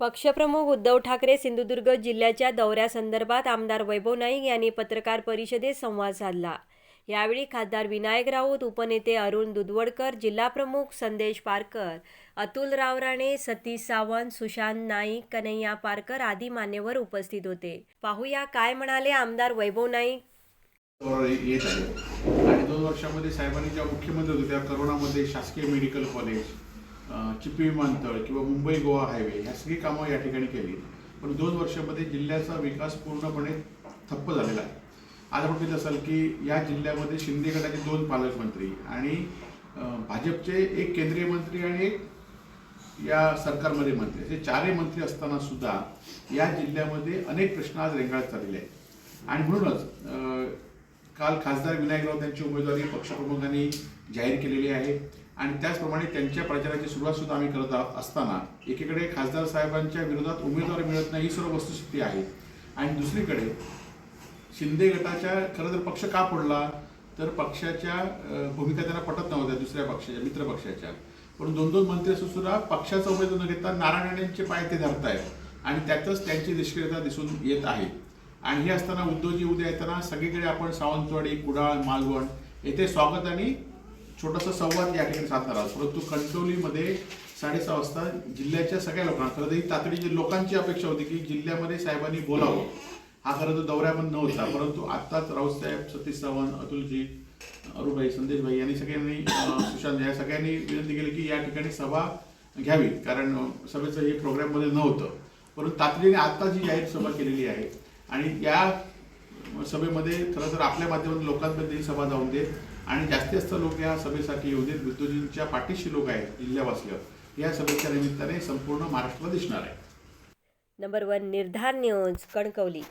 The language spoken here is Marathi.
पक्षप्रमुख उद्धव ठाकरे सिंधुदुर्ग जिल्ह्याच्या दौऱ्यासंदर्भात आमदार वैभव नाईक यांनी पत्रकार परिषदेत संवाद साधला. यावेळी खासदार विनायक राऊत उपनेते अरुण दुधवडकर जिल्हाप्रमुख संदेश पारकर अतुल रावराणे सतीश सावंत सुशांत नाईक कन्हैया पारकर आदी मान्यवर उपस्थित होते. पाहूया काय म्हणाले आमदार वैभव नाईक. येत आहे. आणि दोन वर्षामध्ये साहेबांनी ज्या मुख्यमंत्री होते करोनामध्ये शासकीय मेडिकल कॉलेज चिपी विमानतळ किंवा मुंबई गोवा हायवे ह्या सगळी कामं या ठिकाणी केली. पण दोन वर्षामध्ये जिल्ह्याचा विकास पूर्णपणे ठप्प झालेला आहे. आज आपण बघितलं असाल की या जिल्ह्यामध्ये शिंदे गटाचे दोन पालकमंत्री आणि भाजपचे एक केंद्रीय मंत्री आणि एक या सरकारमध्ये मंत्री. असे चारही मंत्री असताना सुद्धा या जिल्ह्यामध्ये अनेक प्रश्न आज रेंगाळत चाललेले आहेत. आणि म्हणूनच काल खासदार विनायक राऊत यांची उमेदवारी पक्षप्रमुखांनी जाहीर केलेली आहे. आणि त्याचप्रमाणे त्यांच्या प्रचाराची सुरुवात सुद्धा आम्ही करत आहोत असताना एकीकडे खासदार साहेबांच्या विरोधात उमेदवार मिळत नाही ही सर्व वस्तुस्थिती आहे. आणि दुसरीकडे शिंदे गटाच्या खरं तर पक्ष का पडला तर पक्षाच्या भूमिका त्यांना पटत नव्हत्या दुसऱ्या पक्षाच्या मित्र पक्षाच्या. पण दोन दोन मंत्री असून सुद्धा पक्षाचा उमेदवार न घेता नारायण पाय ते धरतायत. आणि त्यातच त्यांची निष्क्रियता दिसून येत आहे. आणि हे असताना उद्योजी उद्या येताना सगळीकडे आपण सावंतवाडी कुडाळ मालवण येथे स्वागत आणि छोटासा संवाद या ठिकाणी साधणार आहोत. परंतु कणकवलीमध्ये साडेसहा वाजता जिल्ह्याच्या सगळ्या लोकांना खरं तर ही तातडीची लोकांची अपेक्षा होती की जिल्ह्यामध्ये साहेबांनी बोलावं. हा खरं तर दौऱ्यामध्ये नव्हता परंतु आत्ताच राऊतसाहेब सतीश चव्हाण अतुलजी अरुभाई संदेशभाई यांनी सगळ्यांनी सुशांत या सगळ्यांनी विनंती केली की या ठिकाणी सभा घ्यावी कारण सभेचं हे प्रोग्राममध्ये नव्हतं. परंतु तातडीने आत्ता जी जाहीर सभा केलेली आहे आणि या सभेमध्ये खरं तर आपल्या माध्यमातून लोकांपर्यंत ही सभा जाऊन दे. आणि जास्तीत जास्त लोक या सभेसाठी येऊ देत. विद्युजींच्या पाठीशी लोक आहेत जिल्ह्यावासिय. या सभेच्या निमित्ताने संपूर्ण महाराष्ट्राला दिसणार आहे. नंबर वन निर्धार न्यूज कणकवली.